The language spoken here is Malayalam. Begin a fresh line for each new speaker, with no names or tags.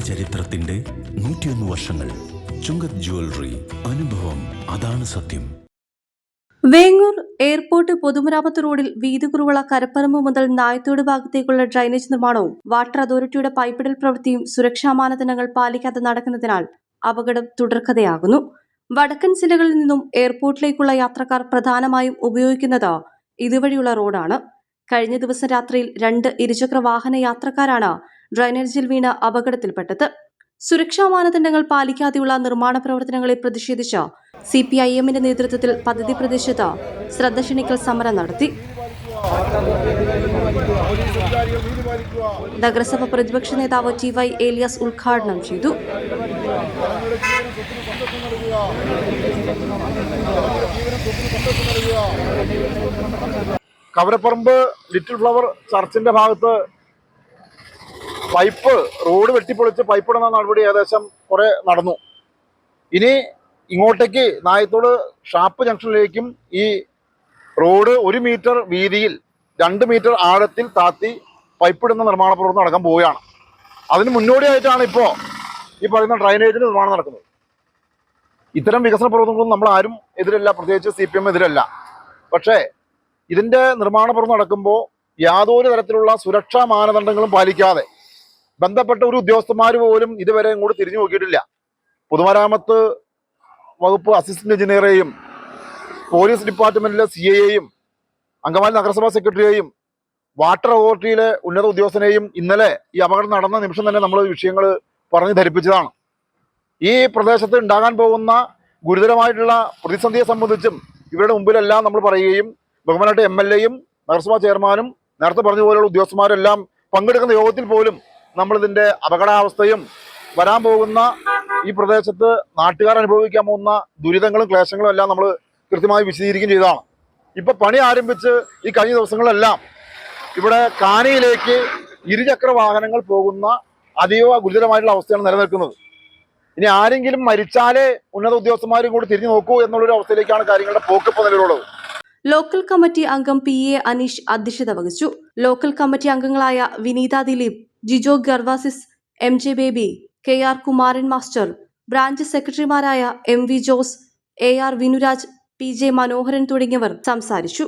ചരിത്രത്തിന്റെ നൂറ്റിയൊന്ന് വർഷങ്ങൾ. ചുങ്കത് ജ്വല്ലറി അനുഭവം അതാണ് സത്യം.
വേങ്ങൂർ എയർപോർട്ട് പൊതുമരാമത്ത് റോഡിൽ വീതികുറുവള കരപ്പറമ്പ് മുതൽ നായത്തോട് ഭാഗത്തേക്കുള്ള ഡ്രൈനേജ് നിർമ്മാണവും വാട്ടർ അതോറിറ്റിയുടെ പൈപ്പിടൽ പ്രവൃത്തിയും സുരക്ഷാ മാനദണ്ഡങ്ങൾ പാലിക്കാതെ നടക്കുന്നതിനാൽ അപകടം തുടർക്കഥയാകുന്നു. വടക്കൻ ജില്ലകളിൽ നിന്നും എയർപോർട്ടിലേക്കുള്ള യാത്രക്കാർ പ്രധാനമായും ഉപയോഗിക്കുന്നത് ഇതുവഴിയുള്ള റോഡാണ്. കഴിഞ്ഞ ദിവസം രാത്രിയിൽ രണ്ട് ഇരുചക്ര വാഹന യാത്രക്കാരാണ് ഡ്രൈനേജിൽ വീണ് അപകടത്തിൽപ്പെട്ടത്. സുരക്ഷാ മാനദണ്ഡങ്ങൾ പാലിക്കാതെയുള്ള നിർമ്മാണ പ്രവർത്തനങ്ങളെ പ്രതിഷേധിച്ച് സി പി ഐ എമ്മിന്റെ നേതൃത്വത്തിൽ പദ്ധതി പ്രദേശത്ത് ശ്രദ്ധ ക്ഷണിക്കൽ സമരം നടത്തി. നഗരസഭ പ്രതിപക്ഷ നേതാവ് ടി വൈ ഏലിയാസ് ഉദ്ഘാടനം ചെയ്തു.
കവരപ്പറമ്പ് ലിറ്റിൽ ഫ്ലവർ ചർച്ചിന്റെ ഭാഗത്ത് പൈപ്പ് റോഡ് വെട്ടിപ്പൊളിച്ച് പൈപ്പ് ഇടുന്ന നടപടി ഏകദേശം കുറെ നടന്നു. ഇനി ഇങ്ങോട്ടേക്ക് നായത്തോട് ഷാപ്പ് ജംഗ്ഷനിലേക്കും ഈ റോഡ് ഒരു മീറ്റർ വീതിയിൽ രണ്ട് മീറ്റർ ആഴത്തിൽ താത്തി പൈപ്പ് ഇടുന്ന നിർമ്മാണ പ്രവർത്തനം നടക്കാൻ പോവുകയാണ്. അതിന് മുന്നോടിയായിട്ടാണ് ഇപ്പോൾ ഈ പറയുന്ന ഡ്രൈനേജിന് നിർമ്മാണം നടക്കുന്നത്. ഇത്തരം വികസന പ്രവർത്തനങ്ങളും നമ്മൾ ആരും എതിരല്ല പ്രത്യേകിച്ച് സി പി എം എതിരല്ല. പക്ഷേ ഇതിന്റെ നിർമ്മാണ പ്രവർത്തനം നടക്കുമ്പോൾ യാതൊരു തരത്തിലുള്ള സുരക്ഷാ മാനദണ്ഡങ്ങളും പാലിക്കാതെ ബന്ധപ്പെട്ട ഒരു ഉദ്യോഗസ്ഥന്മാർ പോലും ഇതുവരെ ഇങ്ങോട്ട് തിരിഞ്ഞു നോക്കിയിട്ടില്ല. പൊതുമരാമത്ത് വകുപ്പ് അസിസ്റ്റന്റ് എഞ്ചിനീയറേയും പോലീസ് ഡിപ്പാർട്ട്മെന്റിലെ സി എയെയും അങ്കമാലി നഗരസഭാ സെക്രട്ടറിയെയും വാട്ടർ അതോറിറ്റിയിലെ ഉന്നത ഉദ്യോഗസ്ഥനെയും ഇന്നലെ ഈ അപകടം നടന്ന നിമിഷം തന്നെ നമ്മൾ വിഷയങ്ങൾ പറഞ്ഞു ധരിപ്പിച്ചതാണ്. ഈ പ്രദേശത്ത് ഉണ്ടാകാൻ പോകുന്ന ഗുരുതരമായിട്ടുള്ള പ്രതിസന്ധിയെ സംബന്ധിച്ചും ഇവരുടെ മുമ്പിലെല്ലാം നമ്മൾ പറയുകയും ബഹുമാനായിട്ട് എം എൽ എയും നഗരസഭാ ചെയർമാനും നേരത്തെ പറഞ്ഞ പോലെയുള്ള ഉദ്യോഗസ്ഥന്മാരെല്ലാം പങ്കെടുക്കുന്ന യോഗത്തിൽ പോലും നമ്മളിതിന്റെ അപകടാവസ്ഥയും വരാൻ പോകുന്ന ഈ പ്രദേശത്ത് നാട്ടുകാർ അനുഭവിക്കാൻ പോകുന്ന ദുരിതങ്ങളും ക്ലേശങ്ങളും എല്ലാം നമ്മൾ കൃത്യമായി വിശദീകരിക്കുകയും ചെയ്തതാണ്. ഇപ്പൊ പണി ആരംഭിച്ച് ഈ കഴിഞ്ഞ ദിവസങ്ങളിലെല്ലാം ഇവിടെ കാനയിലേക്ക് ഇരുചക്ര വാഹനങ്ങൾ പോകുന്ന അതീവ ഗുരുതരമായിട്ടുള്ള അവസ്ഥയാണ് നിലനിൽക്കുന്നത്. ഇനി ആരെങ്കിലും മരിച്ചാലേ ഉന്നത ഉദ്യോഗസ്ഥന്മാരും കൂടി തിരിഞ്ഞു നോക്കൂ എന്നുള്ളൊരു അവസ്ഥയിലേക്കാണ് കാര്യങ്ങളുടെ പോക്കിപ്പോ നിലവിലുള്ളത്.
ലോക്കൽ കമ്മിറ്റി അംഗം പി എ അനീഷ് അധ്യക്ഷത വഹിച്ചു. ലോക്കൽ കമ്മിറ്റി അംഗങ്ങളായ Vineetha Dileep Jijo Gervasis M J Baby K R Kumaran master branch സെക്രട്ടറിമാരായ M V Jose A R Vinuraj P J Manoharan തുടങ്ങിയവർ സംസാരിച്ചു.